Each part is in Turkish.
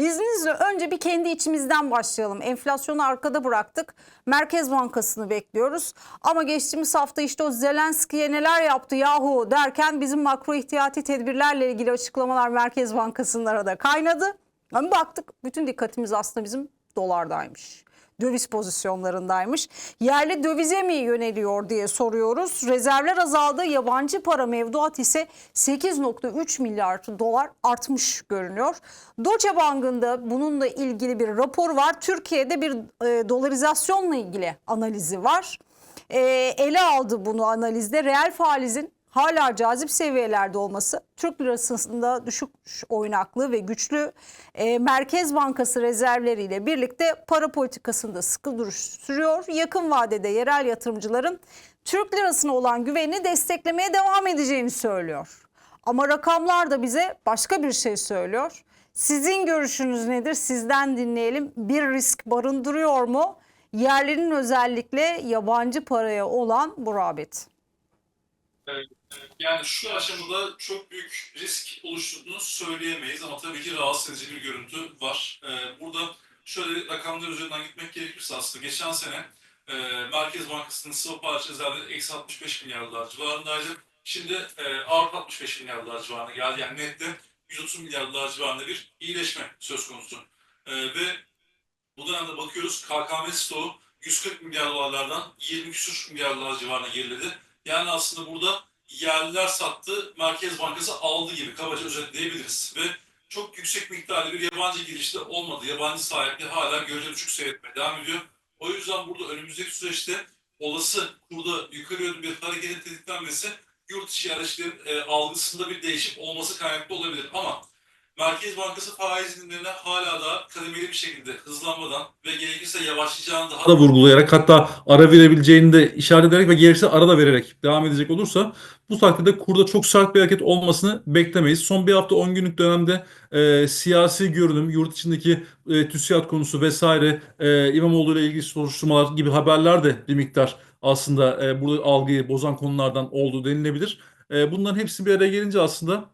İzninizle önce bir kendi içimizden başlayalım. Enflasyonu arkada bıraktık. Merkez Bankası'nı bekliyoruz. Ama geçtiğimiz hafta işte o Zelenski'ye neler yaptı yahu derken bizim makro ihtiyati tedbirlerle ilgili açıklamalar Merkez Bankası'nlara da kaynadı. Ama baktık bütün dikkatimiz aslında bizim dolardaymış. Döviz pozisyonlarındaymış. Yerli dövize mi yöneliyor diye soruyoruz. Rezervler azaldı. Yabancı para mevduat ise 8.3 milyar dolar artmış görünüyor. Deutsche Bank'ın da bununla ilgili bir rapor var. Türkiye'de bir e, dolarizasyonla ilgili analizi var. E, ele aldı bunu analizde. Reel faizin hala cazip seviyelerde olması, Türk lirasında düşük oynaklığı ve güçlü e, Merkez Bankası rezervleriyle birlikte para politikasında sıkı duruş sürüyor. Yakın vadede yerel yatırımcıların Türk lirasına olan güvenini desteklemeye devam edeceğini söylüyor. Ama rakamlar da bize başka bir şey söylüyor. Sizin görüşünüz nedir? Sizden dinleyelim. Bir risk barındırıyor mu? Yerlinin özellikle yabancı paraya olan bu rağbet. Yani şu aşamada çok büyük risk oluşturduğunu söyleyemeyiz ama tabii ki rahatsız edici bir görüntü var. Ee, Burada şöyle rakamlar üzerinden gitmek gerekirse aslında geçen sene e, Merkez Bankası'nın swap rezervleri eksi 65 milyar dolar civarındaydı. Şimdi e, artı 65 milyar dolar civarına geldi. Yani nette 130 milyar dolar civarında bir iyileşme söz konusu. E, ve bu dönemde bakıyoruz KKM stoğu 140 milyar dolarlardan 20 küsur milyar dolar civarına geriledi. Yani aslında burada yerliler sattı, Merkez Bankası aldı gibi kabaca özetleyebiliriz. Ve çok yüksek miktarda bir yabancı girişte olmadı. Yabancı sahipleri hala görece düşük seyretmeye devam ediyor. O yüzden burada önümüzdeki süreçte olası kurda yukarı yönlü bir hareketin tetiklenmesi yurt içi yerleşiklerin e, algısında bir değişim olması kaynaklı olabilir. Ama Merkez Bankası faiz indirimlerine hala da kademeli bir şekilde hızlanmadan ve gerekirse yavaşlayacağını daha da vurgulayarak hatta ara verebileceğini de işaret ederek ve gerekirse ara da vererek devam edecek olursa bu takdirde kurda çok sert bir hareket olmasını beklemeyiz. Son bir hafta 10 günlük dönemde e, siyasi görünüm, yurt içindeki e, TÜSİAD konusu vesaire, e, İmamoğlu ile ilgili soruşturmalar gibi haberler de bir miktar aslında e, burada algıyı bozan konulardan olduğu denilebilir. E, bunların hepsi bir araya gelince aslında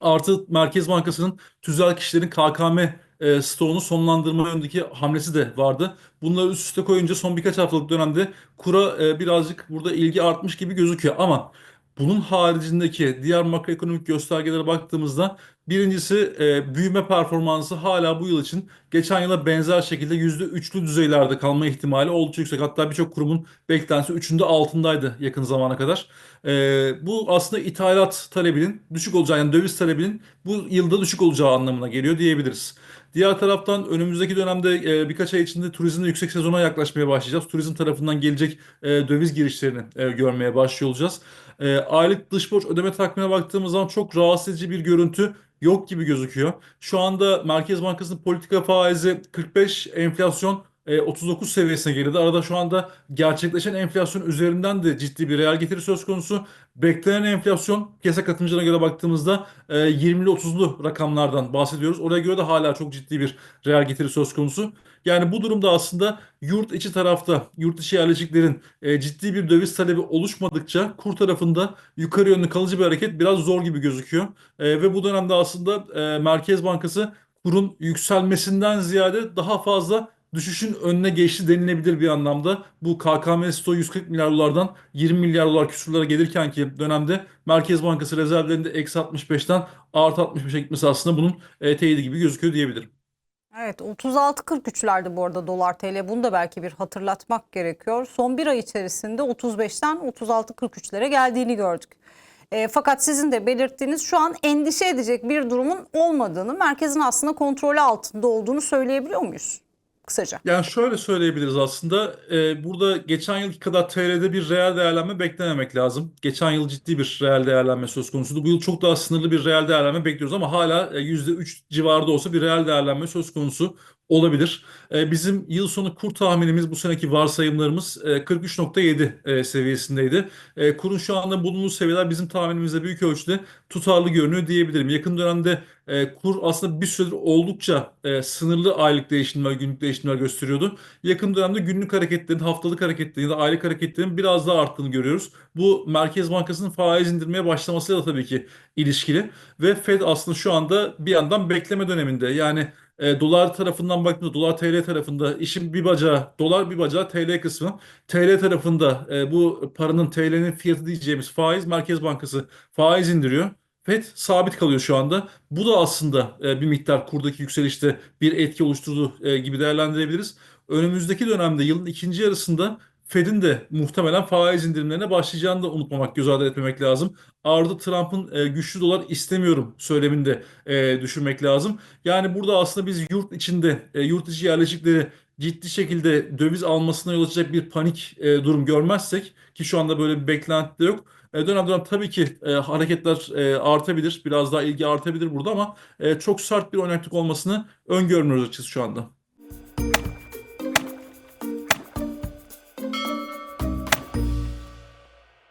Artı Merkez Bankası'nın tüzel kişilerin KKM e, stoğunu sonlandırma yönündeki hamlesi de vardı. Bunları üst üste koyunca son birkaç haftalık dönemde kura e, birazcık burada ilgi artmış gibi gözüküyor. Ama bunun haricindeki diğer makroekonomik göstergelere baktığımızda birincisi e, büyüme performansı hala bu yıl için geçen yıla benzer şekilde %3'lü düzeylerde kalma ihtimali oldukça yüksek. Hatta birçok kurumun beklentisi 3'ünde altındaydı yakın zamana kadar. E, bu aslında ithalat talebinin düşük olacağı yani döviz talebinin bu yılda düşük olacağı anlamına geliyor diyebiliriz. Diğer taraftan önümüzdeki dönemde e, birkaç ay içinde turizmde yüksek sezona yaklaşmaya başlayacağız. Turizm tarafından gelecek e, döviz girişlerini e, görmeye başlıyor olacağız. E, aylık dış borç ödeme takvimine baktığımız zaman çok rahatsız edici bir görüntü yok gibi gözüküyor. Şu anda Merkez Bankası'nın politika faizi 45, enflasyon e, 39 seviyesine gerildi. Arada şu anda gerçekleşen enflasyon üzerinden de ciddi bir reel getiri söz konusu. Beklenen enflasyon piyasa katılımcılarına göre baktığımızda e, 20'li 30'lu rakamlardan bahsediyoruz. Oraya göre de hala çok ciddi bir reel getiri söz konusu. Yani bu durumda aslında yurt içi tarafta yurt dışı yerleşiklerin e, ciddi bir döviz talebi oluşmadıkça kur tarafında yukarı yönlü kalıcı bir hareket biraz zor gibi gözüküyor. E, ve bu dönemde aslında e, Merkez Bankası kurun yükselmesinden ziyade daha fazla düşüşün önüne geçti denilebilir bir anlamda. Bu KKM stoğu 140 milyar dolardan 20 milyar dolar küsurlara gelirken ki dönemde Merkez Bankası rezervlerinde eksi 65'ten artı 65'e gitmesi aslında bunun e, teyidi gibi gözüküyor diyebilirim. Evet 36.43'lerde bu arada dolar TL bunu da belki bir hatırlatmak gerekiyor. Son bir ay içerisinde 35'ten 36.43'lere geldiğini gördük. E, fakat sizin de belirttiğiniz şu an endişe edecek bir durumun olmadığını, merkezin aslında kontrolü altında olduğunu söyleyebiliyor muyuz? Kısaca. Yani şöyle söyleyebiliriz aslında. e, burada geçen yılki kadar TL'de bir reel değerlenme beklememek lazım. Geçen yıl ciddi bir reel değerlenme söz konusuydu. Bu yıl çok daha sınırlı bir reel değerlenme bekliyoruz ama hala e, %3 civarında olsa bir reel değerlenme söz konusu olabilir. E, bizim yıl sonu kur tahminimiz bu seneki varsayımlarımız e, 43.7 e, seviyesindeydi. E, kurun şu anda bulunduğu seviyeler bizim tahminimizde büyük ölçüde tutarlı görünüyor diyebilirim. Yakın dönemde e, kur aslında bir süredir oldukça e, sınırlı aylık değişimler, günlük değişimler gösteriyordu. Yakın dönemde günlük hareketlerin, haftalık hareketlerin ya da aylık hareketlerin biraz daha arttığını görüyoruz. Bu Merkez Bankası'nın faiz indirmeye başlamasıyla tabii ki ilişkili ve Fed aslında şu anda bir yandan bekleme döneminde. Yani E, dolar tarafından baktığımızda dolar TL tarafında işin bir bacağı dolar bir bacağı TL kısmı. TL tarafında e, bu paranın TL'nin fiyatı diyeceğimiz faiz Merkez Bankası faiz indiriyor. FED sabit kalıyor şu anda. Bu da aslında e, bir miktar kurdaki yükselişte bir etki oluşturduğu e, gibi değerlendirebiliriz. Önümüzdeki dönemde yılın ikinci yarısında Fed'in de muhtemelen faiz indirimlerine başlayacağını da unutmamak, göz ardı etmemek lazım. Arada Trump'ın e, güçlü dolar istemiyorum söylemini de e, düşürmek lazım. Yani burada aslında biz yurt içinde, e, yurt içi yerleşikleri ciddi şekilde döviz almasına yol açacak bir panik e, durum görmezsek ki şu anda böyle bir beklenti de yok. E, dönem dönem tabii ki e, hareketler e, artabilir. Biraz daha ilgi artabilir burada ama e, çok sert bir oynaklık olmasını öngörmüyoruz açıkçası şu anda.